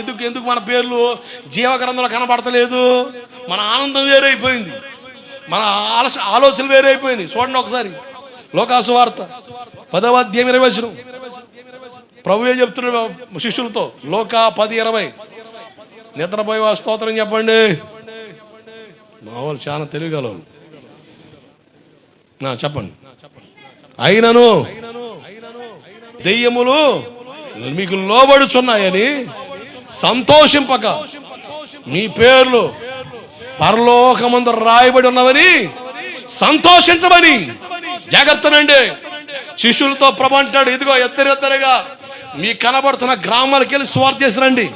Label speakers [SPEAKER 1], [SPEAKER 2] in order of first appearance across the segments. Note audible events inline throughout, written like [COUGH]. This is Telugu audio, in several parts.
[SPEAKER 1] ఎందుకు ఎందుకు మన పేర్లు జీవగ్రంథంలో కనబడతలేదు? మన ఆనందం వేరైపోయింది. మన ఆలస ఆలోచన వేరైపోయింది చూడండి ఒకసారి. లోకాసు వార్త. పదవ అధ్యాయం ఇరవై వచ్చిన. ప్రభువే చెప్తున్నాడు శిష్యులతో? లోక పది ఇరవై. నిద్రపోయి వా స్తోత్రం చెప్పండి. మా వాళ్ళు చాలా తెలియగలరు నా చెప్పండి. అయినను దెయ్యములు మీకు లోబడుచున్నాయని సంతోషింపక. మీ పేర్లు పరలోకమందు రాయబడి ఉన్నవని సంతోషించమని. జాగ్రత్తనండి శిష్యులతో ప్రభు అంటాడు ఇదిగో ఎద్దరిద్దరుగా మీ కనబడుతున్న గ్రామాలకు వెళ్ళి స్వార్ చేసిరండి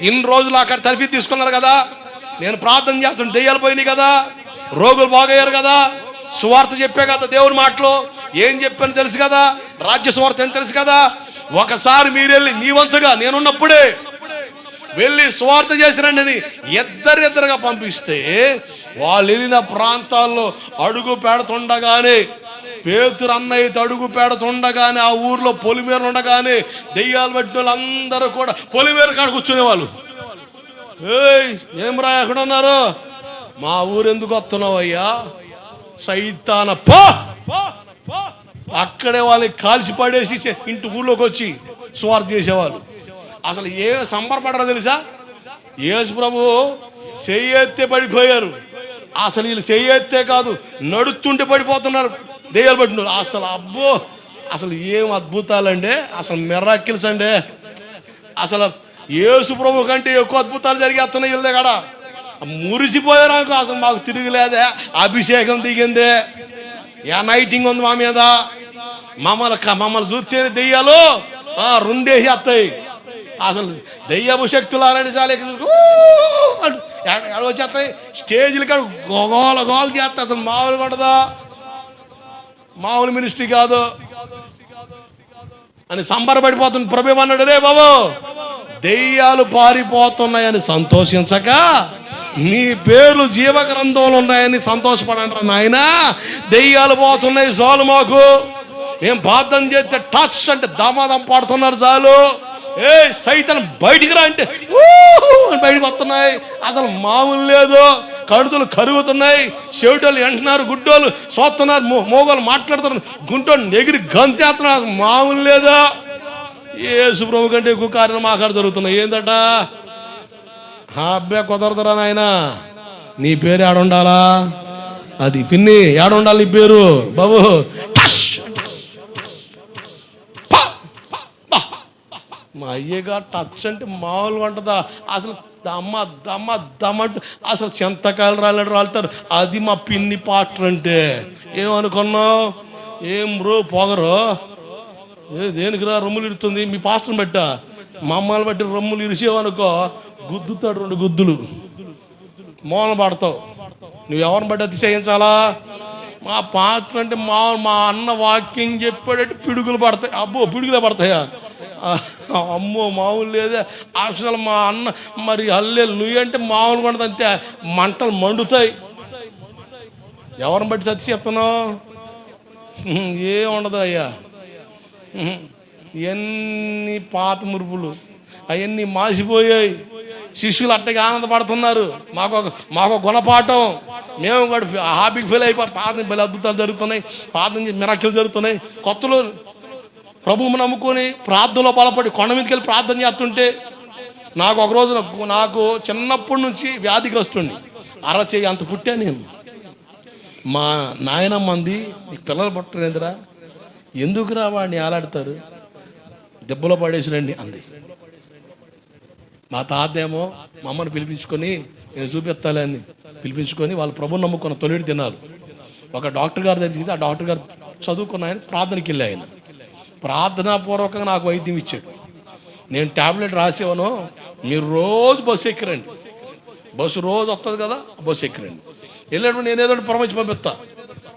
[SPEAKER 1] ఇన్ని రోజులు అక్కడ తరఫీ తీసుకున్నారు కదా. నేను ప్రార్థన చేస్తున్న దెయ్యాలు పోయినాయి కదా. రోగులు బాగయ్యారు కదా. సువార్త చెప్పే కదా దేవుని మాటలు. ఏం చెప్పాను తెలుసు కదా. రాజ్య సువార్త అని తెలుసు కదా. ఒకసారి మీరు వెళ్ళి మీ వంతుగా నేనున్నప్పుడే వెళ్ళి స్వార్థ చేసిరండి ఇద్దరిద్దరుగా పంపిస్తే వాళ్ళు వెళ్ళిన ప్రాంతాల్లో అడుగు పెడుతుండగానే పేతురు అన్నయ్య అడుగు పెడుతుండగానే ఆ ఊర్లో పొలిమేరలు ఉండగానే దెయ్యాలు పెట్టిన వాళ్ళందరూ కూడా పొలిమేర కాడ కూర్చునేవాళ్ళు. ఏయ్ ఏం రా ఎక్కడ ఉన్నారు? మా ఊరు ఎందుకు వస్తున్నావయ్యా? సైతాన పో! అక్కడే వాళ్ళకి కాల్చి పడేసి ఇంటి ఊళ్ళోకి వచ్చి స్వార్థ చేసేవాళ్ళు. అసలు ఏ సంబరపడరో తెలుసా? యేసు ప్రభు చెయ్యెత్తే పడిపోయారు. అసలు వీళ్ళు చెయ్యెత్తే కాదు నడుస్తుంటే పడిపోతున్నారు. దెయ్యాలు పట్టిన అసలు అబ్బో అసలు ఏం అద్భుతాలండి? అసలు మెర్రాకిల్స్ అండి. అసలు యేసు ప్రభు కంటే ఎక్కువ అద్భుతాలు జరిగేస్తున్నాయి వీళ్ళ దగ్గర. మురిసిపోయారు అసలు మాకు తిరిగిలేదే. అభిషేకం దిగిందే. యా నైటింగ్ ఉంది మా మీద? మమ్మల్ని మమ్మల్ని చూస్తేనే దెయ్యాలు ఆ, రెండేసి వస్తాయి. అసలు దయ్యపు శక్తులారని చాలా ఎక్కడ వచ్చేస్తాయి? స్టేజ్లు కాడ గోల గోల చేస్తాయి. అసలు మామూలు పడదా? మామూలు మినిస్ట్రీ కాదు. అని సంబరపడిపోతుంది. ప్రభు అన్నాడు రే బాబు దెయ్యాలు పారిపోతున్నాయని సంతోషించక నీ పేర్లు జీవగ్రంథంలో ఉన్నాయని సంతోషపడంటారు నాయన. దెయ్యాలు పోతున్నాయి చాలు మాకు. ఏం ప్రార్థన చేస్తే టచ్ అంటే దమాదం పాడుతున్నారు చాలు. ఏ సైతం బయటికి రా అంటే బయటకు వస్తున్నాయి. అసలు మామూలు లేదు. కడుతులు కరుగుతున్నాయి. చెవిటోళ్ళు ఎంటున్నారు గుడ్డోళ్ళు చూస్తున్నారు మోగోళ్ళు మాట్లాడుతున్నారు. గుంటోళ్ళు నెగిరి గంతేస్తున్నారు అసలు మామూలు లేదా. యేసు ప్రభు కంటే ఎక్కువ కార్యాలు మాకాడ జరుగుతున్నాయి. ఏందట? ఆ కుదరదురా నాయన. నీ పేరు ఏడుండాలా? అది పిన్ని ఏడుండాలి నీ పేరు. బాబు టష్, టష్. పా, పా, పా. మా అయ్యగా టచ్ అంటే మామూలుగా వంటదా అసలు దమ్మ దమ్మ దమ్మంటూ అసలు చింతకాయలు రాలేడు రాలుతారు. అది మా పిన్ని పాత్ర అంటే. ఏమనుకున్నావు? ఏం రో పొగరు? ఏ దేనికి రా రొమ్ములు ఇడుతుంది? మీ పాస్టర్ని బట్టా మా బట్టి రొమ్ములు ఇరిసేవనుకో గుద్దుతాడు రెండు గుద్దులు. మోన పడతావు. నువ్వు ఎవరిని బట్టి అతిశయించాలా? మా పాస్టర్ అంటే మా మా అన్న వాక్యం చెప్పాడంటే పిడుగులు పడతాయి. అబ్బో పిడుగులే పడతాయా? అమ్మో మామూలు లేదే. అసలు మా అన్న మరి అల్లే లుయ్య అంటే మామూలు పడదు అంతే. మంటలు మండుతాయి. ఎవరిని బట్టి సత్యస్తున్నావు ఏ ఉండదు అయ్యా. ఎన్ని పాత మురుపులు అవన్నీ మాసిపోయాయి. శిష్యులు అట్టగా ఆనందపడుతున్నారు. మాకు ఒక మాకు గుణపాఠం. మేము కూడా హాబీకి ఫెయిల్ అయిపోయి పాత బలి అద్భుతాలు జరుగుతున్నాయి. పాత మిరాకిలు జరుగుతున్నాయి. కొత్తలో ప్రభువుని నమ్ముకొని ప్రార్థనలో బలపడి కొండ మీదకి వెళ్ళి ప్రార్థన చేస్తుంటే నాకు ఒక రోజున నాకు చిన్నప్పటి నుంచి వ్యాధిగ్రస్తుండి అరచేయి అంత పుట్టా నేను. మా నాయనమ్మ అంది నీకు పిల్లలు పుట్టలేదురా ఎందుకురా వాడిని ఆలాడతారు దెబ్బలో పడేసిరండి అంది. మా తాత ఏమో మా అమ్మని పిలిపించుకొని నేను చూపెత్తాలి అని పిలిపించుకొని వాళ్ళు ప్రభు నమ్ముకున్న తొలిడి తిన్నారు ఒక డాక్టర్ గారి దగ్గరికి ఆ డాక్టర్ గారు చదువుకున్న ఆయన ప్రార్థనకి వెళ్ళి ఆయన. ప్రార్థనాపూర్వకంగా నాకు వైద్యం ఇచ్చాడు. నేను ట్యాబ్లెట్ రాసేవను మీరు రోజు బస్సు ఎక్కిరండి. బస్సు రోజు వస్తుంది కదా బస్సు ఎక్కిరండి. వెళ్ళాడు నేను ఏదో ఒకటి పంపిస్తా.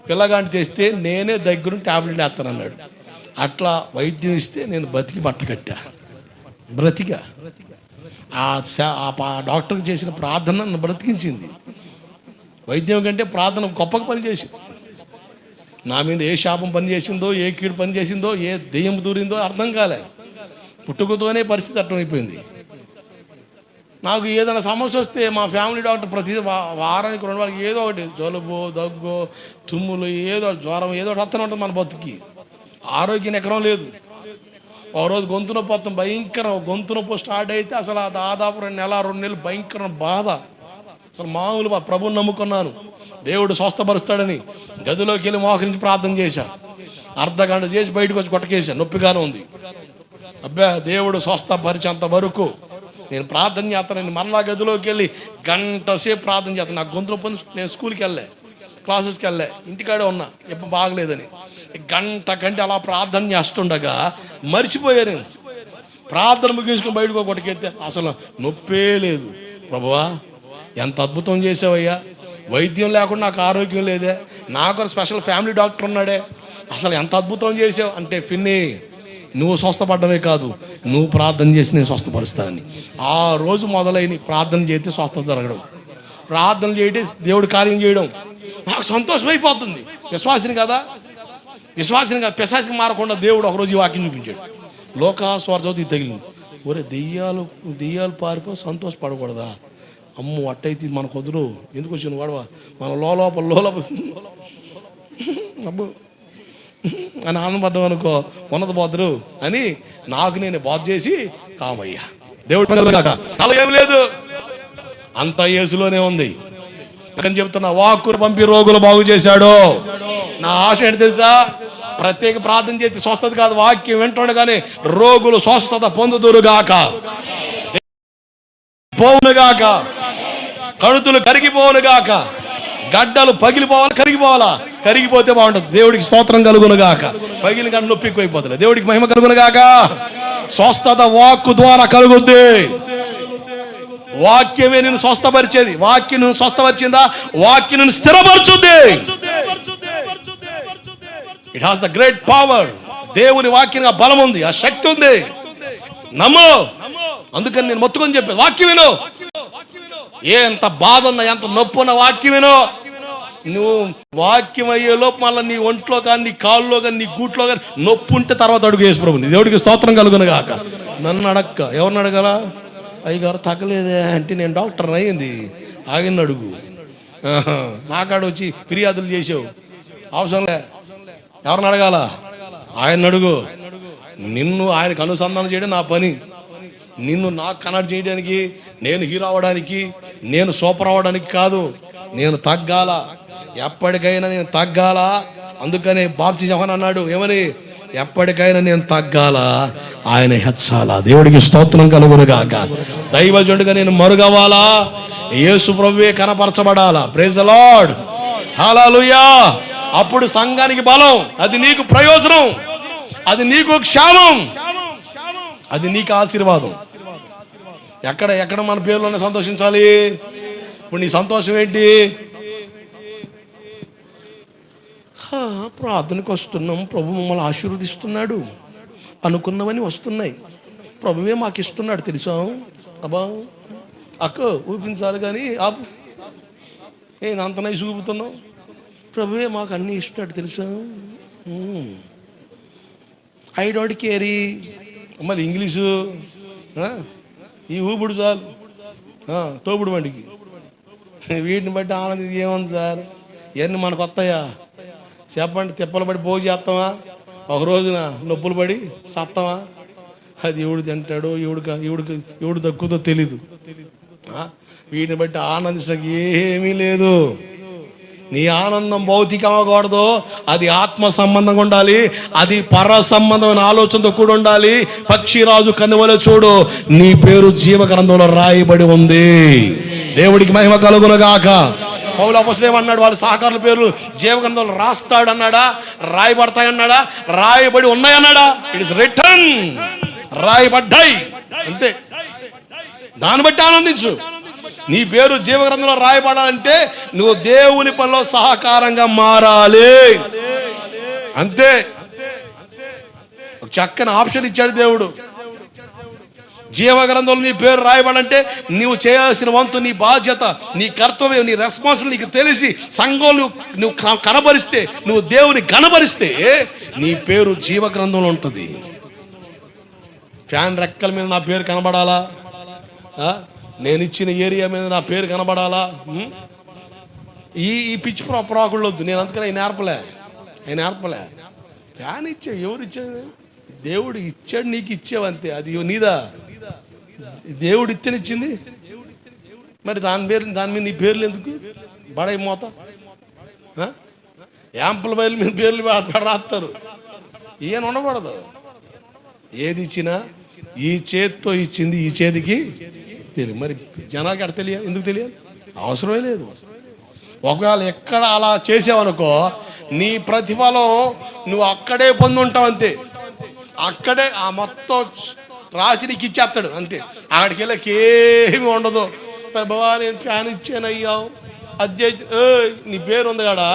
[SPEAKER 1] పిల్లగాని తెస్తే నేనే దగ్గర ట్యాబ్లెట్ వేస్తాను అన్నాడు అట్లా వైద్యం ఇస్తే నేను బతికి బట్ట బ్రతిక. ఆ ఆ పా- డాక్టర్కి చేసిన ప్రార్థన నన్ను బ్రతికించింది. వైద్యం కంటే ప్రార్థన గొప్పగా పనిచేసింది. నా మీద ఏ శాపం పనిచేసిందో ఏ కీడు పనిచేసిందో ఏ దెయ్యం దూరిందో అర్థం కాలే. పుట్టుకతోనే పరిస్థితి అర్థమైపోయింది. నాకు ఏదైనా సమస్య వస్తే మా ఫ్యామిలీ డాక్టర్ ప్రతి వారానికి రెండు వాళ్ళకి ఏదో ఒకటి జలుబు దగ్గు తుమ్ములు ఏదో జ్వరం ఏదో ఒకటి వస్తూనే ఉంటుంది మన బతుకి ఆరోగ్యం ఎక్కడం లేదు. ఒక రోజు గొంతు నొప్పి వస్తాం భయంకరం. గొంతు నొప్పి స్టార్ట్ అయితే అసలు దాదాపు రెండు నెల రెండు నెలలు భయంకరం బాధ. అసలు మామూలు మా ప్రభుని నమ్ముకున్నాను. దేవుడు స్వస్థపరుస్తాడని గదిలోకి వెళ్ళి మోకరించి ప్రార్థన చేశా. అర్ధగంట చేసి బయటకు వచ్చి కొట్టకేసా నొప్పిగానే ఉంది. అబ్బా దేవుడు స్వస్థపరిచేంత వరకు నేను ప్రార్థన చేస్తాను. నేను మరలా గదిలోకి వెళ్ళి గంట సేపు ప్రార్థన చేస్తాను. నాకు గొంతు పని నేను స్కూల్కి వెళ్ళే. క్లాసెస్కి వెళ్ళే. ఇంటికాడే ఉన్నా. ఎప్పుడు బాగలేదని. గంట కంటే అలా ప్రార్థన చేస్తుండగా మర్చిపోయారు నేను. ప్రార్థన ముగించుకుని బయటకు కొట్టుకెత్తే అసలు నొప్పే లేదు. ప్రభువా ఎంత అద్భుతం చేసావయ్యా. వైద్యం లేకుండా నాకు ఆరోగ్యం లేదే. నాకు స్పెషల్ ఫ్యామిలీ డాక్టర్ ఉన్నాడే. అసలు ఎంత అద్భుతం చేసావు? అంటే ఫిన్ని నువ్వు స్వస్థపడ్డమే కాదు. నువ్వు ప్రార్థన చేసి నేను స్వస్థపరుస్తానని. ఆ రోజు మొదలైన ప్రార్థన చేస్తే స్వస్థత జరగడం. ప్రార్థన చేయడం దేవుడు కార్యం చేయడం. నాకు సంతోషం అయిపోతుంది. విశ్వాసిని కదా? విశ్వాసిని కదా పిశాసికి మారకుండా దేవుడు ఒకరోజు ఈ వాక్యం చూపించాడు. లోకాస్వార తగిలింది. ఒరే దెయ్యాలు దెయ్యాలు పారిపో సంతోషపడకూడదా? అమ్ము అట్టయితే మన కుదురు ఎందుకు వచ్చిన గొడవ? మన లోపల లోపల అబ్బో. అని ఆనందపడ్డం అనుకో ఉన్నత పోతురు అని నాకు నేను బాధ చేసి కామయ్యా. దేవుడు కాక. అలా ఏం లేదు. అంత యేసులోనే ఉంది. అని చెప్తున్నా వాక్కును పంపి రోగులు బాగు చేశాడు. నా ఆశ ఏంటి తెలుసా? ప్రత్యేక ప్రార్థన చేసి స్వస్థత కాదు వాక్యం వింటుండగానే రోగులు స్వస్థత పొందుదురుగాక పోవునుగాక కణుతులు కరిగిపోవునుగాక గడ్డలు పగిలిపోవాలి కరిగిపోవాలా? కరిగిపోతే బాగుంటుంది. దేవుడికి స్తోత్రం కలుగునుగాక పగిలిన కానీ నొప్పి ఎక్కువైపోతుంది. దేవుడికి మహిమ కలుగునుగాక స్వస్థత వాక్కు ద్వారా కలుగుద్ది. వాక్యమే నేను స్వస్థపరిచేది. వాక్యం నువ్వు స్వస్థపరిచిందా? వాక్యం నేను స్థిరపరచుద్ది. It has the great power దేవుని వాక్యంగా బలం ఉంది ఆ శక్తి ఉంది. నమ్ము. అందుకని నేను మొత్తుకొని చెప్పే వాక్యం విను. ఎంత బాధ ఉన్నా ఎంత నొప్పి ఉన్న వాక్యమేనో? నువ్వు వాక్యం అయ్యే లోపు మళ్ళీ నీ ఒంట్లో కానీ నీ కాళ్ళలో కానీ నీ గూట్లో కానీ నొప్పి ఉంటే తర్వాత అడుగు వేసి ప్రభు దేవుడికి స్తోత్రం కలుగును కాక నన్ను అడక్క. ఎవరిని అడగల? అయ్యగారు తగ్గలేదే అంటే నేను డాక్టర్ అయ్యింది. ఆగిన అడుగు. ఆహా. నాకాడ వచ్చి ఫిర్యాదులు చేసావు అవసరం లే. ఎవరిని అడగాల? ఆయన అడుగు. నిన్ను ఆయనకు అనుసంధానం చేయడం నా పని. నిన్ను నాకు కనెక్ట్ చేయడానికి నేను హీరో అవ్వడానికి నేను సూపర్ అవ్వడానికి కాదు నేను తగ్గాల. ఎప్పటికైనా నేను తగ్గాల. అందుకనే బాప్సి జవన్ అన్నాడు ఏమని? ఎప్పటికైనా నేను తగ్గాల. ఆయన హెచ్చాల. దేవుడికి స్తోత్రం కలుగునుగాక. దైవజుడిగా నేను మరుగవాలా యేసు ప్రభువే కనపరచబడాలా? ప్రేజ్ లార్డ్ హాలూయా అప్పుడు సంఘానికి బలం. అది నీకు ప్రయోజనం. అది నీకు క్షేమం. అది నీకు ఆశీర్వాదం. ఎక్కడ ఎక్కడ మన పేరులోనే సంతోషించాలి? ఇప్పుడు నీ సంతోషం ఏంటి? ప్రార్థనకు వస్తున్నాం. ప్రభు మమ్మల్ని ఆశీర్వదిస్తున్నాడు. అనుకున్నవని వస్తున్నాయి. ప్రభువే మాకు ఇస్తున్నాడు తెలుసా? అబ్బా అక్క ఊపించాలి కానీ ఆపు. ఏ అంతనై చూపుతున్నావు ప్రభువే మాకు అన్నీ ఇస్తాడు తెలుసా? ఐ డోంట్ కేరీ మళ్ళీ ఇంగ్లీషు ఈ ఊపుడు చాలు. తోపుడు బండికి. వీటిని బట్టి ఆనంది ఏముంది సార్? ఇవన్నీ మనకు వస్తాయా? చెప్పండి తిప్పలు పడి భోజనం చేస్తామా ఒక రోజున నొప్పులు పడి సత్తామా అది ఎవడు తింటాడో ఎవడికి ఎవడికి ఎవడు దక్కుతో తెలీదు. వీటిని బట్టి ఆనందించడానికి ఏమీ లేదు. నీ ఆనందం భౌతికమకూడదు అది ఆత్మ సంబంధంగా ఉండాలి. అది పర సంబంధమైన ఆలోచనతో కూడా ఉండాలి. పక్షిరాజు కనువల చూడు. నీ పేరు జీవ గ్రంథంలో రాయబడి ఉంది. దేవుడికి మహిమ కలుగునగాక. పౌల అపసలు వాళ్ళ సహకారుల పేర్లు జీవ గ్రంథంలో రాస్తాడు అన్నాడా రాయబడతాయి అన్నాడా రాయబడి ఉన్నాయన్నాడా? ఇట్ ఇస్ రిటర్న్ రాయబడ్డాయి. అంతే. దాన్ని బట్టి ఆనందించు. నీ పేరు జీవగ్రంథంలో రాయబడాలంటే నువ్వు దేవుని పనిలో సహకారంగా మారాలి. అంతే. ఒక చక్కని ఆప్షన్ ఇచ్చాడు దేవుడు. జీవగ్రంథంలో నీ పేరు రాయబడంటే నువ్వు చేయాల్సిన వంతు నీ బాధ్యత నీ కర్తవ్యం నీ రెస్పాన్స్ నీకు తెలిసి సంఘం నువ్వు నువ్వు కనబరిస్తే నువ్వు దేవుని కనబరిస్తే నీ పేరు జీవగ్రంథంలో ఉంటుంది. ఫ్యాన్ రెక్కల మీద నా పేరు కనబడాలా? నేను ఇచ్చిన ఏరియా మీద నా పేరు కనబడాలా? ఈ ఈ పిచ్చి ప్రాకుళ్ళు వద్దు. నేను అందుకని ఆయన నేర్పలే ఆయన నేర్పలే ఫ్యాన్ ఇచ్చావు ఎవరు ఇచ్చాడు దేవుడు ఇచ్చాడు నీకు ఇచ్చేవంతే అది నీదా? దేవుడు ఇచ్చింది మరి దాని పేరు దాని మీద నీ పేర్లు ఎందుకు? బడై మోత. ఆ? యాంపుల బయలు మీద పేర్లు రాస్తారు ఈయన ఉండకూడదు. ఏది ఇచ్చినా ఈ చేతితో ఇచ్చింది ఈ చేతికి తెలియదు. మరి జనాలకి అక్కడ తెలియాలి? ఎందుకు తెలియాలి? అవసరమే లేదు. ఒకవేళ ఎక్కడ అలా చేసావనుకో నీ ప్రతిఫలం నువ్వు అక్కడే పొంది ఉంటావు అంతే. అక్కడే ఆ మొత్తం రాసి నీకు ఇచ్చేస్తాడు అంతే. అక్కడికి వెళ్ళకి ఏమి ఉండదు. బాబా నేను ఫ్యాన్ ఇచ్చాను అయ్యావు అదే నీ పేరు ఉంది కాడా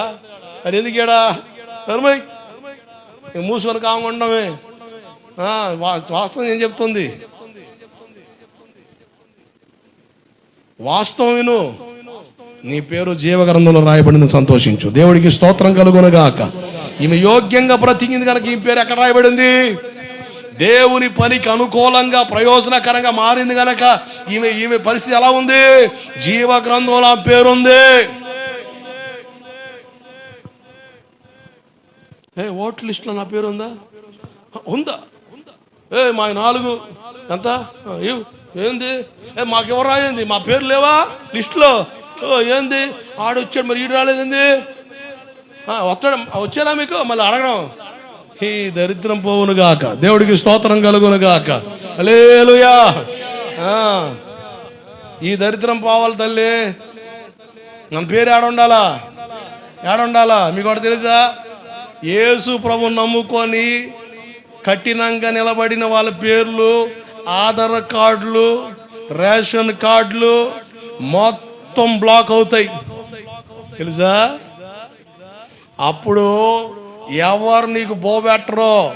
[SPEAKER 1] మరి ఎందుకు ఏడా మూసుకొని కాము ఉండమే. వాస్తవం ఏం చెప్తుంది? వాస్తవం విను. నీ పేరు జీవగ్రంథంలో రాయబడింది సంతోషించు. దేవుడికి స్తోత్రం కలుగునగాక. ఈమె యోగ్యంగా బ్రతికింది కనుక ఈ పేరు ఎక్కడ రాయబడింది? దేవుని పనికి అనుకూలంగా ప్రయోజనకరంగా మారింది కనుక ఈమె ఈమె పరిస్థితి ఎలా ఉంది? జీవ గ్రంథంలో ఆ పేరుంది ఏ ఓట్ లిస్ట్లో నా పేరు ఉందా? ఉందా? ఏ మా నాలుగు. ఎంత? ఆ, ఏంది? ఏ మాకెవరు రాయింది మా పేరు లేవా? లిస్టులో? ఓ ఏంది? ఆడు వచ్చాడు మరి ఈడు రాలేదండి వస్తాడు. వచ్చారా మీకు? మళ్ళీ అడగడం. ఈ దరిద్రం పోవును గాక. దేవుడికి స్తోత్రం కలుగును గాక. అలేలుయా ఈ దరిద్రం పోవాలి తల్లి. నా పేరు ఏడుండాలా ఏడుండాలా మీకు ఒకటి తెలుసా? యేసు ప్రభు నమ్ముకొని కఠినంగా నిలబడిన వాళ్ళ పేర్లు ఆధార్ కార్డులు రేషన్ కార్డులు మొత్తం బ్లాక్ అవుతాయి. తెలుసా? అప్పుడు ఎవరు నీకు బోబెట్టరో?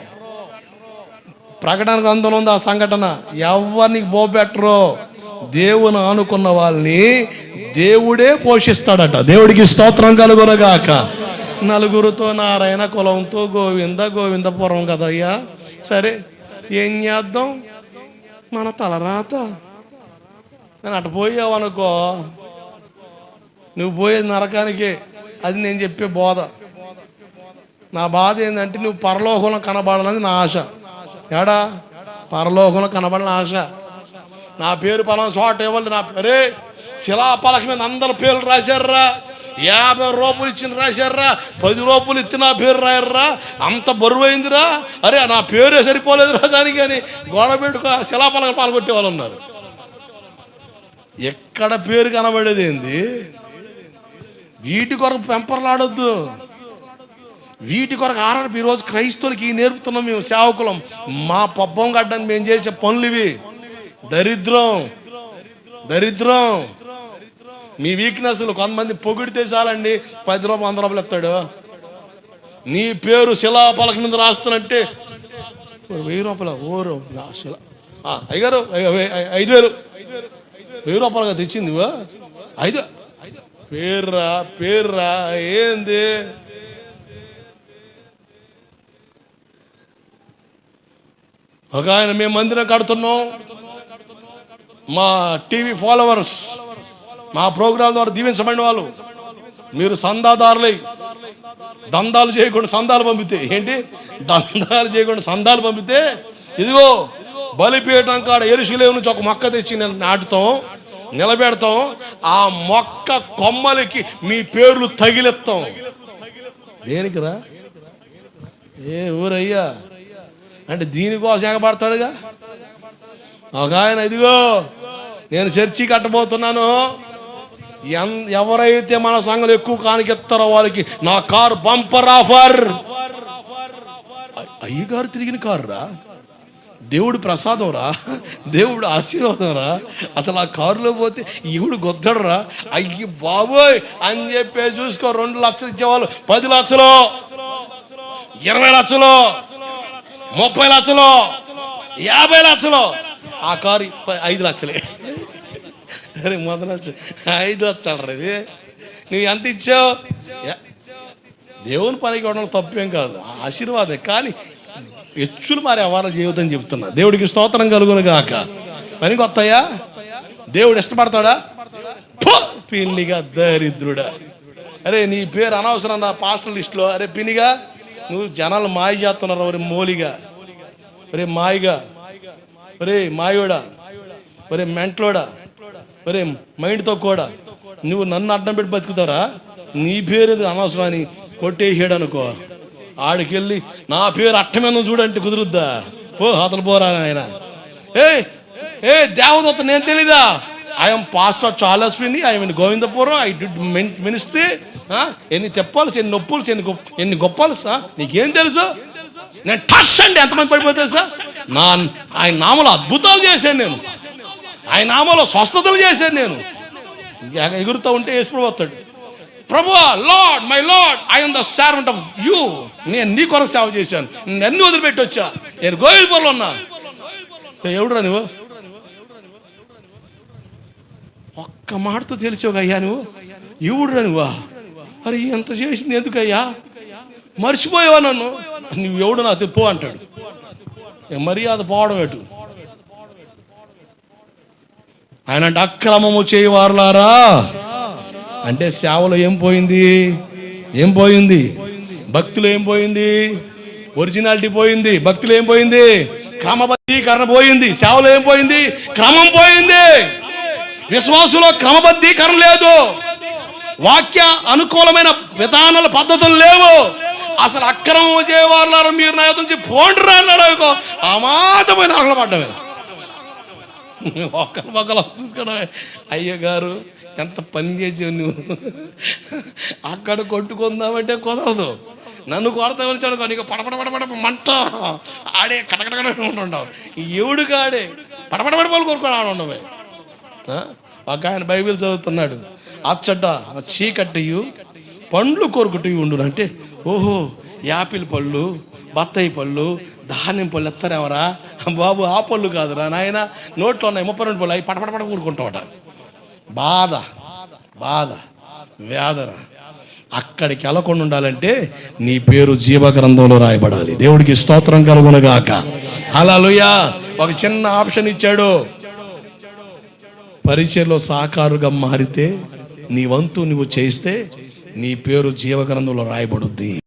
[SPEAKER 1] ప్రకటన గ్రంథంలో ఉంది ఆ సంఘటన. ఎవరు నీకు బోబెట్టరో? దేవుని ఆనుకున్న వాళ్ళని దేవుడే పోషిస్తాడట. దేవుడికి స్తోత్రం కలుగునగాక. నలుగురితో నారాయణ కులంతో గోవింద గోవిందపురం కదయ్యా. సరే ఏం చేద్దాం? మన తలరాత నేను అటు పోయావు అనుకో నువ్వు పోయేది నరకానికే. అది నేను చెప్పే బోధ. నా బాధ ఏంటంటే నువ్వు పరలోకంలో కనబడాలని నా ఆశ. ఏడా? పరలోకంలో కనబడాలని ఆశ. నా పేరు పలం చోట ఇవ్వాలి నా పేరే శిలాపలక మీద అందరు పేర్లు రాశారురా. యాభై రూపాయలు ఇచ్చిన రాశారా? పది రూపాయలు ఇచ్చి నా పేరు రాయర్రా? అంత బరువు అయిందిరా అరే నా పేరే సరిపోలేదురా దానికి అని గోడ పెట్టుకో శిలాపలక పాల్గొట్టే వాళ్ళు ఉన్నారు. ఎక్కడ పేరు కనబడేది ఏంది వీటి కొరకు పెంపర్లాడొద్దు. వీటి కొరకు ఆరాడు ఈరోజు క్రైస్తవులకి నేర్పుతున్నాం మేము సేవకులం. మా పబ్బం కట్టడానికి మేము చేసే పనులు ఇవి దరిద్రం. దరిద్రం. మీ వీక్నెస్లు కొంతమంది పొగిడితే చాలండి. పది రూపాయలు వంద రూపాయలు ఇస్తాడు. నీ పేరు శిలాపలక మీద రాస్తున్నట్టే వెయ్యి రూపాయలు ఓరు నా శిల. అయ్యారు ఐదు వేలు. వెయ్యి రూపాయలుగా తెచ్చింది ఐదు. పేర్రా పేర్రా ఏంది? ఒక ఆయన మేము మందిరం కడుతున్నాం. మా టీవీ ఫాలోవర్స్ మా ప్రోగ్రాం ద్వారా దీవించబడిన వాళ్ళు. మీరు సందాదారులై దందాలు చేయకుండా సందాలు పంపితే ఏంటి? దందాలు చేయకుండా సందాలు పంపితే ఇదిగో బలిపీఠం కాడ ఎరుశలేవు నుంచి ఒక మొక్క తెచ్చి నేను నాటుతాం నిలబెడతాం. ఆ మొక్క కొమ్మలకి మీ పేర్లు తగిలిస్తాం. దేనికిరా? ఏ ఊరయ్యా? అంటే దీనికోసం ఎగబడతాడుగా? ఒక ఆయన ఇదిగో నేను చర్చి కట్టబోతున్నాను. ఎవరైతే మన సంఘంలో ఎక్కువ కానికెత్తారో వాళ్ళకి నా కారు బంపర్ ఆఫర్. అయ్యగారు తిరిగిన కారు రా దేవుడు ప్రసాదం రా దేవుడు ఆశీర్వాదం రా అసలు ఆ కారులో పోతే ఈవిడు గొద్దడరా. అయ్యి బాబోయ్ అని చెప్పే చూసుకో రెండు లక్షలు ఇచ్చేవాళ్ళు పది లక్షలు ఇరవై లక్షలు ముప్పై లక్షలు యాభై లక్షలు. ఆ కారు ఐదు లక్షలే. అరే మొదలు ఐదు లక్షలు ఇది. నువ్వు ఎంత ఇచ్చావు? దేవుని పనికి ఇవ్వడం తప్పేం కాదు. ఆశీర్వాదే. కానీ హెచ్చులు మరి ఎవరు జీవితం చెప్తున్నా. దేవుడికి స్తోత్రం కలుగును గాక. పనికి కొత్తయా దేవుడు ఇష్టపడతాడా? పిల్లిగా దరిద్రుడా. అరే నీ పేరు అనవసరం నా పాస్టర్ లిస్టులో. అరే పినిగా నువ్వు జనాలు మాయ చేస్తున్నారు? ఒరే మోలిగా. ఒరే మాయిగా. ఒరే మాయోడా. ఒరే మెంట్లోడా. మరే మైండ్తో కూడా? నువ్వు నన్ను అడ్డం పెట్టి బతుకుతారా? నీ పేరు ఏదో అనవసరం అని కొట్టేసాడు అనుకో ఆడికెళ్ళి నా పేరు అట్టమైన చూడంటే కుదురుద్దా? పో అతను పోరా ఆయన ఏ ఏ దేవదత్త నేను తెలీదా? ఐఎమ్ పాస్ట్ ఆఫ్ చార్లస్ విని I mean Govindapuram I did ministry ఎన్ని తెప్పాల్సి ఎన్ని నొప్పులు ఎన్ని గొప్ప ఎన్ని గొప్పలు నీకేం తెలుసు? నేను టచ్ అండి ఎంతమంది పడిపోతే సార్ నా ఆయన నామలు అద్భుతాలు చేశాను నేను. ఆయన నామలో స్వస్థతలు చేశాను నేను. ఎగురుతూ ఉంటే వేసుకుని వస్తాడు. ప్రభు lord my lord I'm the servant of you. నేను నీ కొరకు సేవ చేశాను. నన్ను వదిలిపెట్టి వచ్చా నేను గోవిల్పూర్లో ఉన్నా. ఎవడురా నువ్వు? ఒక్క మాటతో తెలిసావు అయ్యా నువ్వు. ఎవడురా నువ్వా? అరే ఎంత చేసింది ఎందుకయ్యా? మర్చిపోయావా నన్ను? నువ్వు ఎవడు నాకు పో అంటాడు. మర్యాద పోవడం ఎటు? ఆయన అంటే అక్రమము చేయవారులారా? అంటే సేవలో ఏం పోయింది? ఏం పోయింది? భక్తులు ఏం పోయింది? ఒరిజినాలిటీ పోయింది. భక్తులు ఏం పోయింది? క్రమబద్ధీకరణ పోయింది. సేవలో ఏం పోయింది? క్రమం పోయింది. విశ్వాసులో క్రమబద్ధీకరణ లేదు. వాక్య అనుకూలమైన విధానాల పద్ధతులు లేవు. అసలు అక్రమం చేయవారులారా? మీరు నా నుంచి పోండ్రా అన్నాడు అమాతమైన అమాతమైన పడ్డమే ఒకరు ఒకరు చూసుకోవడం అయ్య గారు ఎంత పని చేసావు నువ్వు? అక్కడ కొట్టుకుందామంటే కుదరదు. నన్ను కొడతామని చూడకో నీకు పడపడ పడపడ మంట. ఆడే కటకటకట ఉంటుంటావు. ఎవడు కాడే? పడపడ పడపలు కోరుకోవడం ఆడ ఒక ఆయన బైబిల్ చదువుతున్నాడు. అచ్చట చీకట్టయు పండ్లు కోరుకుంటూ ఉండు అంటే ఓహో యాపిల్ పళ్ళు బత్తాయి పళ్ళు ధాన్యం పళ్ళు ఎత్తారేమరా? [LAUGHS] బాబు ఆ పళ్ళు కాదురా నాయన. నోట్లో ఉన్నాయి ముప్పై రెండు పళ్ళు. అవి పడపడపడ కూరుకుంటావట బాధ బాధ వేదన అక్కడికి వెళ్ళకుండా ఉండాలంటే నీ పేరు జీవ గ్రంథంలో రాయబడాలి. దేవుడికి స్తోత్రం కలుగునగాక. అలా ఒక చిన్న ఆప్షన్ ఇచ్చాడు. పరిచయలో సహకారుగా మారితే నీ వంతు నువ్వు చేస్తే నీ పేరు జీవగ్రంథంలో రాయబడుద్ది.